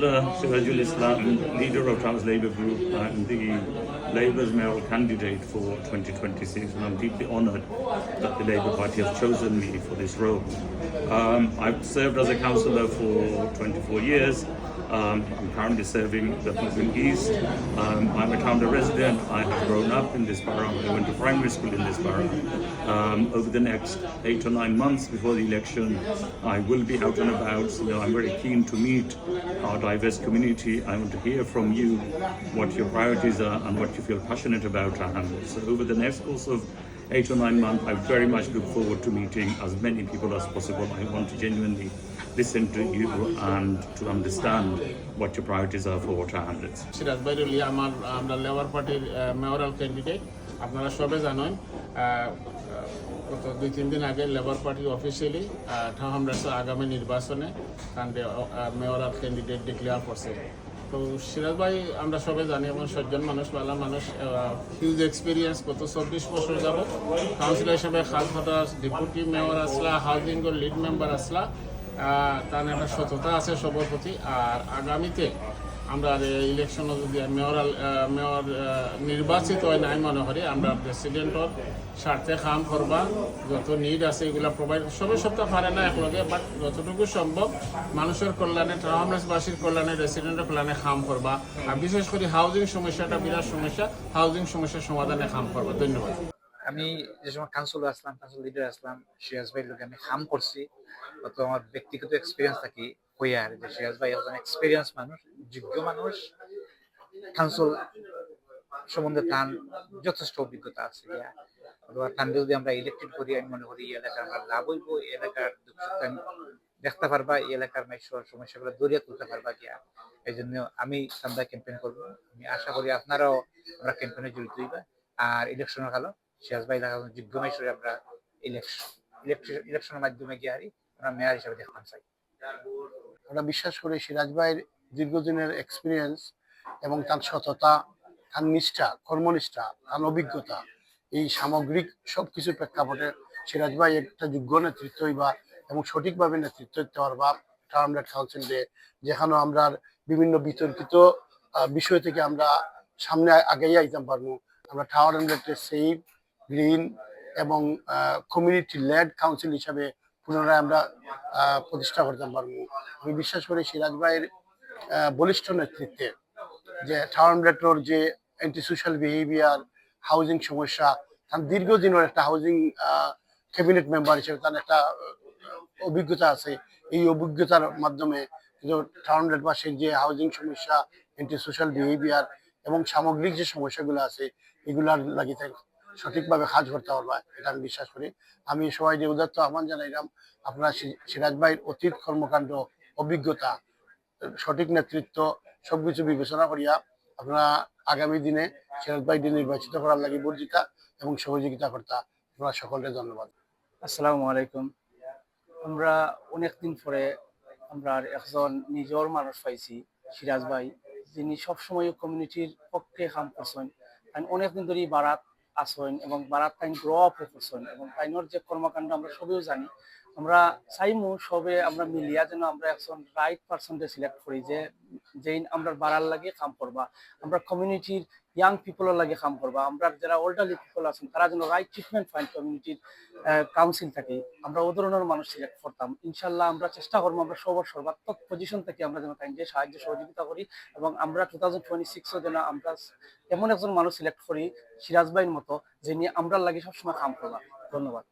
Sirajul Islam, leader of Trans Labour Group and the Labour's mayoral candidate for 2026, and I'm deeply honoured that the Labour Party has chosen me for this role. Um, I've served as a councillor for 24 years. Um, I'm currently serving the Brooklyn East. Um, I'm a town resident. I have grown up in this borough. I went to primary school in this borough. Um, over the next eight or nine months before the election, I will be out and about. So I'm very keen to meet our diverse community. I want to hear from you what your priorities are and what you feel passionate about. And so over the next course of eight or nine months, I very much look forward to meeting as many people as possible. I want to genuinely listen to you and to understand what your priorities are for Trans. Siraj বাইরুলি আমার আমরা labour পার্টির mayoral candidate আপনারা সবে জানেন আহ, গত দুই তিন দিন আগে লেবার পার্টি অফিসিয়ালি ঠাহামরাসা আগামী নির্বাচনে কাণ্ডে মেয়রাল ক্যান্ডিডেট ডিক্লেয়ার করছে তো সিরাজ ভাই, আমরা সবাই জানি এবং সজ্জন মানুষ বালা মানুষ হিউজ এক্সপিরিয়েন্স গত চব্বিশ বছর যাব কাউন্সিলর হিসাবে খাস হতাশ ডেপুটি মেয়র আসলা হাউজিং লিড মেম্বার আসলা। তার একটা সততা আছে সবার প্রতি। আর আগামীতে আমরা ইলেকশন যদি মেয়রাল মেয়র নির্বাচিত হয় নাই মনে করি, আমরা প্রেসিডেন্টর স্বার্থে কাম করবা। যত নিড আছে এগুলা প্রোভাইড সবে সপ্তাহ পারে না একলগে বাট যতটুকু সম্ভব মানুষের কল্যাণে টাউনবাসীর কল্যাণে রেসিডেন্টের কল্যাণে কাম করবা। আর বিশেষ করে হাউজিং সমস্যাটা, বিরাট সমস্যা হাউজিং সমস্যার সমাধানে কাম করবা। ধন্যবাদ। আমি যে সময় কাউন্সিলর আসলাম কাউন্সিল লিডার আসলাম, সিরাজ ভাই লোকে আমি কাম করছি। তো আমার ব্যক্তিগত এক্সপিরিয়েন্স থাকি হইয়া আর যে সিরাজ ভাই একজন এক্সপিরিয়েন্স মানুষ, যোগ্য মানুষ কাউন্সিল সম্বন্ধে তার যথেষ্ট অভিজ্ঞতা আছে ইয়া অথবা তান যদি আমরা ইলেকটেড করি, আমি মনে করি এই এলাকার আমরা লাভ হইব, এই এলাকার দেখতে পারবা, এই এলাকার সমস্যাগুলো দরিয়া তুলতে পারবা গিয়া। এই জন্য আমি সান্দা ক্যাম্পেইন করব। আমি আশা করি আপনারাও আমরা ক্যাম্পেইনে জড়িত হইবা। আর ইলেকশনের কালো সিরাজ ভাই দেখা যোগ্য মাইশরে আমরা ইলেকশন ইলেকশনের মাধ্যমে গিয়ে হারি আমরা মেয়র হিসাবে দেখতে চাই। আমরা বিশ্বাস করি সিরাজ ভাইয়ের দীর্ঘদিনের এক্সপিরিয়েন্স এবং তার সততা, তার নিষ্ঠা, কর্মনিষ্ঠা, তার অভিজ্ঞতা, এই সামগ্রিক সবকিছু প্রেক্ষাপটে সিরাজ ভাই একটা যোগ্য নেতৃত্ব হইবা এবং সঠিকভাবে নেতৃত্ব দিতে পারবা টার্মলেট কাউন্সিল ডে যেখানে আমরা বিভিন্ন বিতর্কিত বিষয় থেকে আমরা সামনে আগেই আইতে পারব। আমরা টাওয়ার হ্যামলেটে সেফ গ্রিন এবং কমিউনিটি লেড কাউন্সিল হিসাবে পুনরায় আমরা প্রতিষ্ঠা করতে পারব। আমি বিশ্বাস করি সিরাজ ভাইয়ের বলিষ্ঠ নেতৃত্বে যে টাউন রেট্রোর যে অ্যান্টি সোশ্যাল বিহেভিয়ার হাউজিং সমস্যা, তার দীর্ঘদিনের একটা হাউজিং ক্যাবিনেট মেম্বার হিসেবে তার একটা অভিজ্ঞতা আছে। এই অভিজ্ঞতার মাধ্যমে টাউন রেটবাসীর যে হাউজিং সমস্যা অ্যান্টি সোশ্যাল বিহেভিয়ার এবং সামগ্রিক যে সমস্যাগুলো আছে, এগুলার লাগি সঠিকভাবে কাজ করতে পারবা, এটা আমি বিশ্বাস করি। আমি সবাই যে উদাত্ত আহ্বান জানাইলাম আপনারা সিরাজ ভাইয়ের অতীত কর্মকাণ্ড, অভিজ্ঞতা, সঠিক নেতৃত্ব, সবকিছু বিবেচনা করিয়া আপনারা আগামী দিনে সিরাজ ভাইকে নির্বাচিত করার লাগে বর্জিতা এবং সহযোগিতা কর্তা। আপনারা সকলকে ধন্যবাদ। আসসালামু আলাইকুম। আমরা অনেকদিন পরে আমরা একজন নিজের মানুষ পাইছি, সিরাজ ভাই, যিনি সবসময় কমিউনিটির পক্ষে কাম করছেন। অনেকদিন ধরেই বারাত আসেন এবং বারাত তাই গ্রো আপ করছেন এবং তাইনোর যে কর্মকাণ্ড আমরা সবেও জানি, আমরা চাইমু সবে আমরা মিলিয়া যেন আমরা একজন রাইট পার্সনকে সিলেক্ট করি যে, যেই আমরা বাড়ার লাগে কাম করবা। আমরা কমিউনিটির ইয়াং পিপলের লাগে কাম করবা। আমরা যারা ওল্ডারলি পিপল আছেন, তারা যেন রাইট ট্রিটমেন্ট ফাইন কমিউনিটির কাউন্সিল থাকে, আমরা ও ধরনের মানুষ সিলেক্ট করতাম। ইনশাল্লাহ আমরা চেষ্টা করব, আমরা সবার সর্বাত্মক পজিশন থেকে আমরা যেন তাইকে সাহায্য, সহযোগিতা করি এবং আমরা টু থাউজেন্ড টোয়েন্টি সিক্সও যেন আমরা এমন একজন মানুষ সিলেক্ট করি সিরাজ ভাইয়ের মতো, যিনি আমরা লাগে সবসময় কাম করবা ধন্যবাদ।